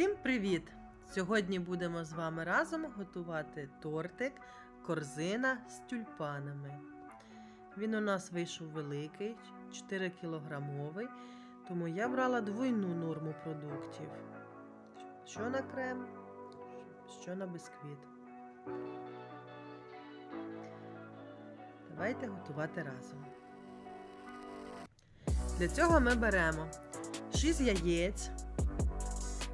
Всім привіт! Сьогодні будемо з вами разом готувати тортик корзина з тюльпанами. Він у нас вийшов великий, 4 кілограмовий, тому я брала двойну норму продуктів. Що на крем, що на бисквіт. Давайте готувати разом. Для цього ми беремо 6 яєць.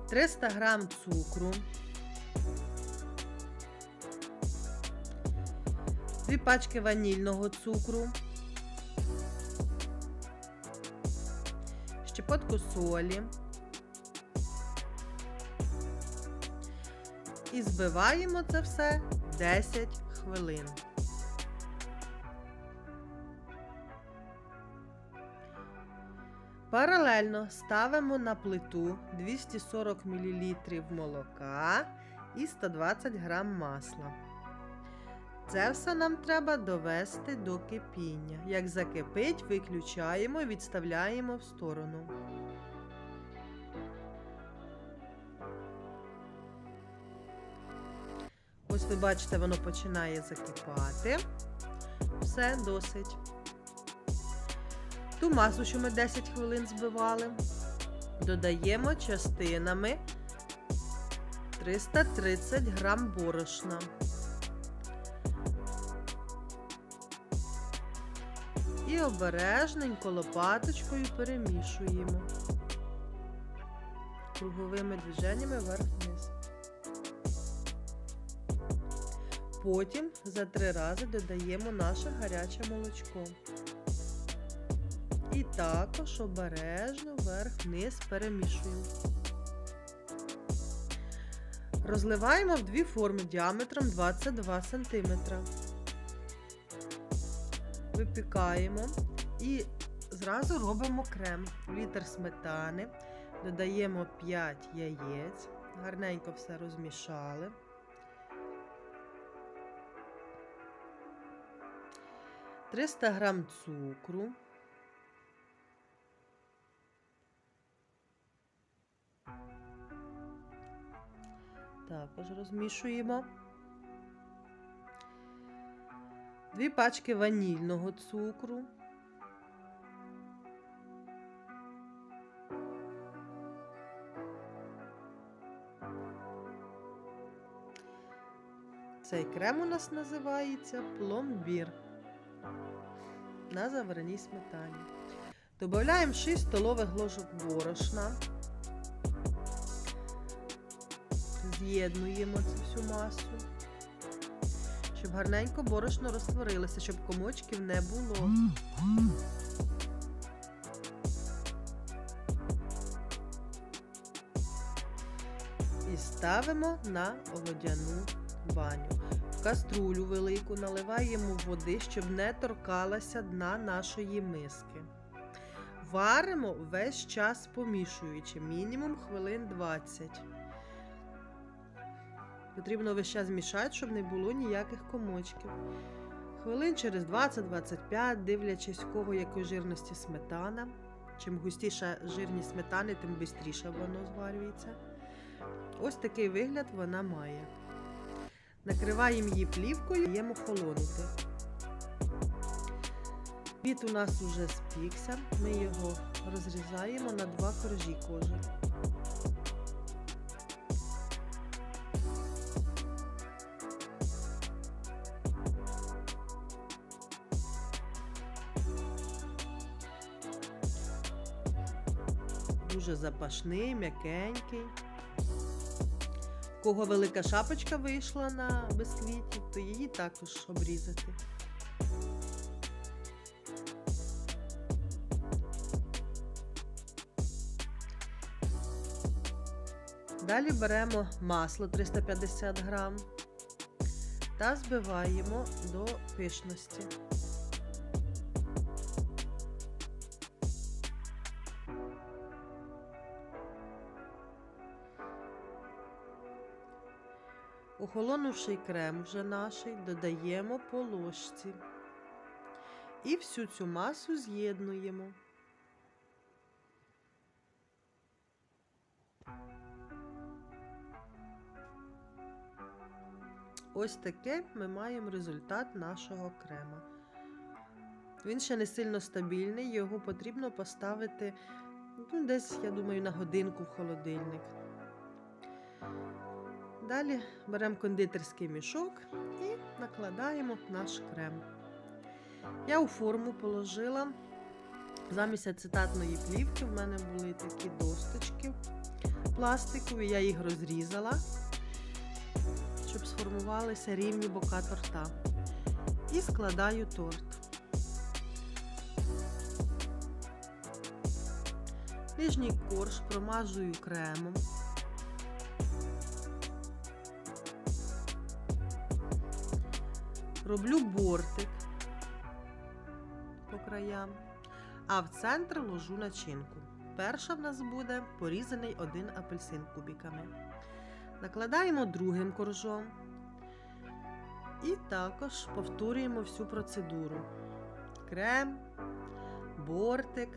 300 грам цукру, 2 пачки ванільного цукру, щепотку солі. І збиваємо це все 10 хвилин. Паралельно ставимо на плиту 240 мл молока і 120 г масла. Це все нам треба довести до кипіння. Як закипить, виключаємо і відставляємо в сторону. Ось ви бачите, воно починає закипати. Все досить. Ту масу, що ми 10 хвилин збивали, додаємо частинами 330 грам борошна. І обережненько лопаточкою перемішуємо круговими движеннями вверх-вниз. Потім за три рази додаємо наше гаряче молочко. І також обережно вверх-вниз перемішуємо. Розливаємо в дві форми діаметром 22 см. Випікаємо і зразу робимо крем. Літр сметани, додаємо 5 яєць, гарненько все розмішали. Триста грам цукру. Також розмішуємо. Дві пачки ванільного цукру. Цей крем у нас називається пломбір на завареній сметані. Додаємо 6 столових ложок борошна. З'єднуємо цю всю масу, щоб гарненько борошно розтворилося, щоб комочків не було. І ставимо на водяну баню. В каструлю велику наливаємо води, щоб не торкалася дна нашої миски. Варимо весь час помішуючи, мінімум хвилин 20. Потрібно весь час змішати, щоб не було ніяких комочків. Хвилин через 20-25, дивлячись, в кого якої жирності сметана. Чим густіша жирність сметани, тим швидше воно зварюється. Ось такий вигляд вона має. Накриваємо її плівкою, і даємо холонути. Біт у нас уже спікся, ми його розрізаємо на два коржі кожен. Дуже запашний, м'якенький. Кого велика шапочка вийшла на бисквіті, то її також обрізати. Далі беремо масло 350 грам та збиваємо до пишності. Охолонувший крем вже наш, додаємо по ложці і всю цю масу з'єднуємо. Ось таке ми маємо результат нашого крема. Він ще не сильно стабільний, його потрібно поставити ну, десь, я думаю, на годинку в холодильник. Далі беремо кондитерський мішок і накладаємо наш крем. Я у форму положила замість ацетатної плівки. В мене були такі досточки пластикові, я їх розрізала, щоб сформувалися рівні бока торта. І складаю торт. Нижній корж промазую кремом. Роблю бортик по краям, а в центр ложу начинку. Перша в нас буде порізаний один апельсин кубиками. Накладаємо другим коржом і також повторюємо всю процедуру: крем, бортик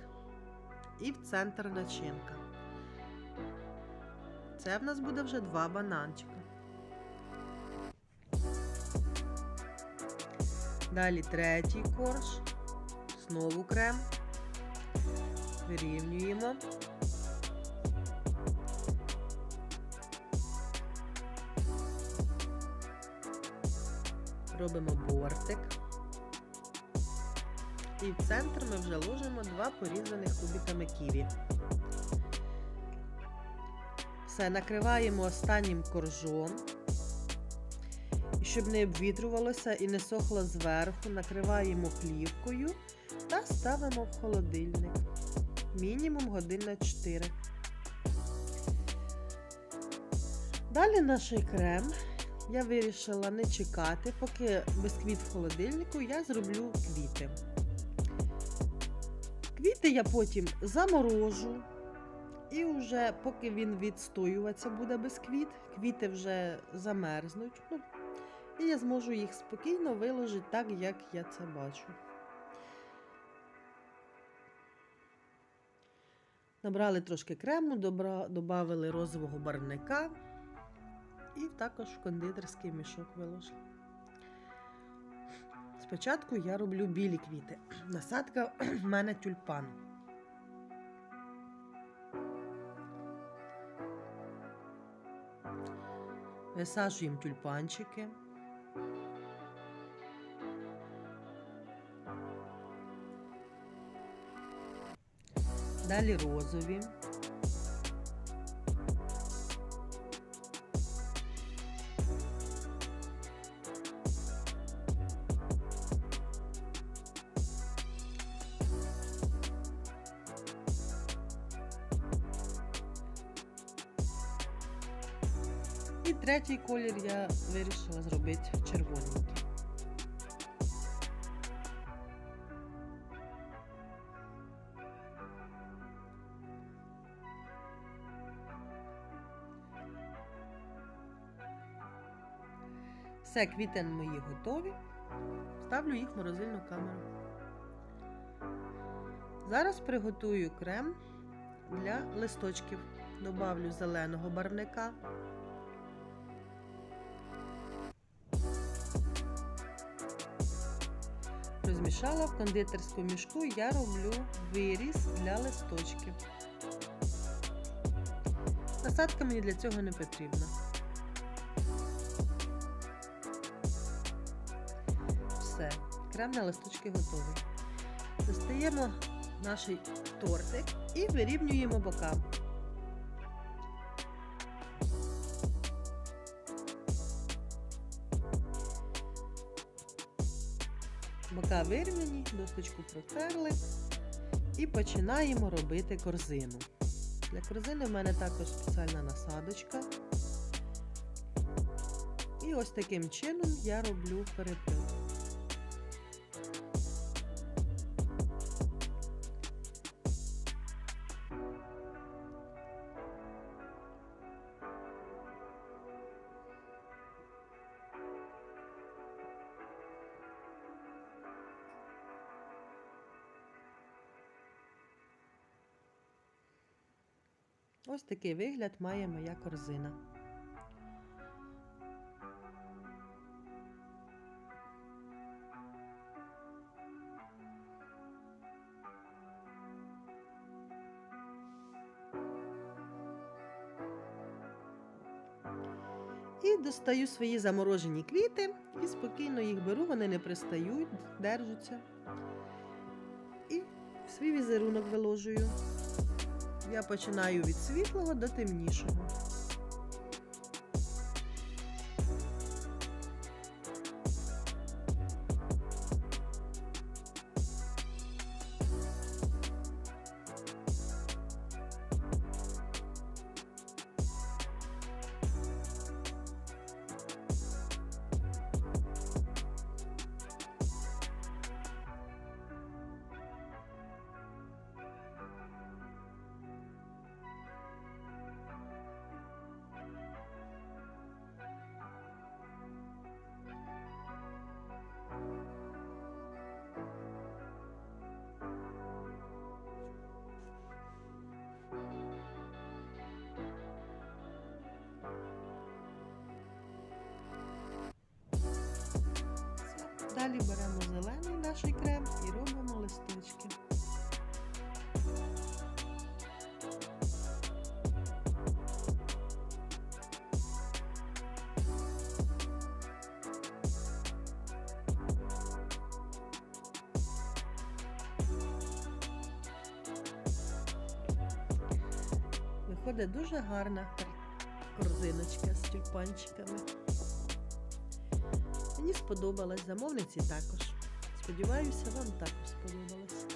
і в центр начинка. Це в нас буде вже два бананчика. Далі третій корж, знову крем, вирівнюємо. Робимо бортик. І в центр ми вже ложимо два порізаних кубиками ківі. Все, накриваємо останнім коржом. Щоб не обвітрювалося і не сохло зверху, накриваємо плівкою та ставимо в холодильник. Мінімум годин на 4. Далі наш крем я вирішила не чекати, поки бисквіт в холодильнику, я зроблю квіти. Квіти я потім заморожу. І вже поки він відстоюватися буде бисквіт, квіти вже замерзнуть. Ну, і я зможу їх спокійно виложити так, як я це бачу. Набрали трошки крему, додали розового барвника і також кондитерський мішок виложили. Спочатку я роблю білі квіти. Насадка в мене тюльпан. Висаджуємо тюльпанчики. Далі розові. І третій колір я вирішила зробити червоненький. Все, квіти мої готові. Ставлю їх в морозильну камеру. Зараз приготую крем для листочків. Добавлю зеленого барвника. Розмішала в кондитерському мішку, я роблю виріз для листочків. Насадка мені для цього не потрібна. Все, крем листочки готовий. Достаємо наш тортик і вирівнюємо бока. Бока вирівняні, досточку протерли і починаємо робити корзину. Для корзини в мене також спеціальна насадочка. І ось таким чином я роблю переплет. Ось такий вигляд має моя корзина. І достаю свої заморожені квіти і спокійно їх беру, вони не пристають, держуться, І свій візерунок виложую. Я починаю від світлого до темнішого. Далі беремо зелений наш крем і робимо листочки. Виходить дуже гарна корзиночка з тюльпанчиками. Мені сподобалась, замовниці також. Сподіваюся, вам також сподобалось.